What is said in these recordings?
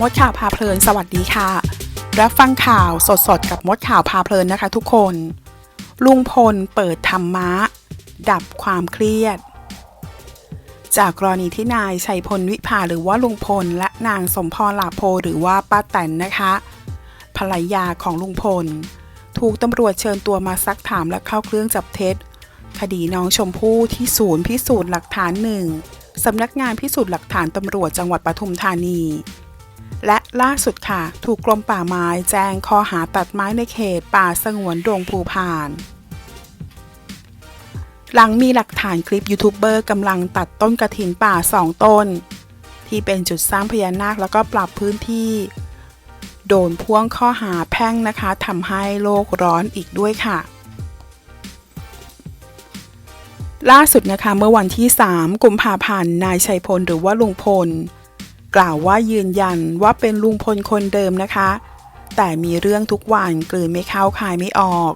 มดข่าวพาเพลินสวัสดีค่ะ รับฟังข่าวสดๆ กับมดข่าวพาเพลินนะคะทุกคน ลุงพลเปิดธรรมะ ดับความเครียด จากกรณีที่นายชัยพลวิภาหรือว่าลุงพล และนางสมพรหลาโพหรือว่าป้าแตนนะคะ ภรรยาของลุงพล ถูกตำรวจเชิญตัวมาซักถามและเข้าเครื่องจับเท็จ คดีน้องชมพู่ที่ศูนย์พิสูจน์หลักฐานหนึ่งสำนักงานพิสูจน์หลักฐานตำรวจจังหวัดปทุมธานี และล่าสุดค่ะ ถูกกรมป่าไม้แจ้งข้อหาตัดไม้ในเขตป่าสงวนดงภูพาน หลังมีหลักฐานคลิปยูทูบเบอร์กำลังตัดต้นกระถินป่าสองต้น ที่เป็นจุดสร้างพญานาคแล้วก็ปรับพื้นที่ โดนพ่วงข้อหาแพ่งนะคะทำให้โลกร้อนอีกด้วยค่ะล่าสุดนะคะเมื่อวันที่ 3 กุมภาพันธ์นายชัยพลหรือว่าลุงพล กล่าวว่ายืนยันว่าเป็นลุงพลคนเดิมนะคะ แต่มีเรื่องทุกวันกลืนไม่เข้าคายไม่ออก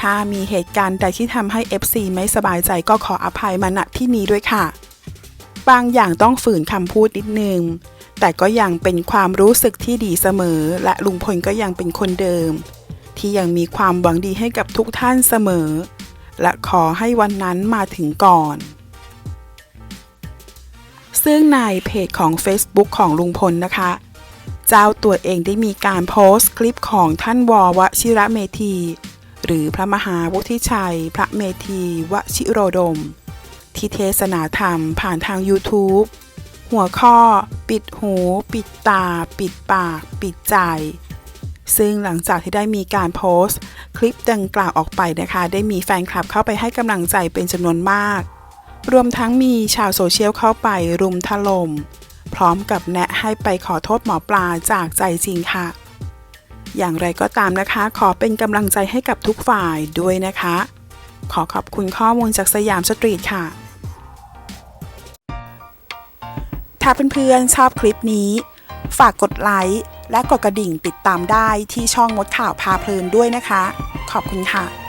ถ้ามีเหตุการณ์ใดที่ทำให้ FC ไม่สบายใจก็ขออภัยมาณที่นี้ด้วยค่ะ บางอย่างต้องฝืนคำพูดนิดนึง แต่ก็ยังเป็นความรู้สึกที่ดีเสมอ และลุงพลก็ยังเป็นคนเดิม ที่ยังมีความหวังดีให้กับทุกท่านเสมอ และขอให้วันนั้นมาถึงก่อน ซึ่งในเพจของ Facebook ของลุงพลนะคะ เจ้าตัวเองได้มีการโพสต์คลิปของท่านววชิระเมธี หรือพระมหาวุฒิชัย พระเมธีวชิโรดม ที่เทศนาธรรมผ่านทาง YouTube หัวข้อ ปิดหู ปิดตา ปิดปาก ปิดใจ ซึ่งหลังจากที่ได้มีการโพสต์ คลิปดังกล่าวออกไปนะคะ ได้มีแฟนคลับเข้าไปให้กำลังใจเป็นจำนวนมาก รวมทั้งมีชาวโซเชียลเข้าไปรุมถล่มพร้อมกับแนะให้ไปขอโทษหมอปลาจากใจจริงค่ะ อย่างไรก็ตามนะคะ ขอเป็นกำลังใจให้กับทุกฝ่ายด้วยนะคะ ขอขอบคุณข้อมูลจากสยามสตรีทค่ะ ถ้าเพื่อนๆชอบคลิปนี้ ฝากกดไลค์และกดกระดิ่งติดตามได้ที่ช่องมดข่าวพาเพลินด้วยนะคะ ขอบคุณค่ะ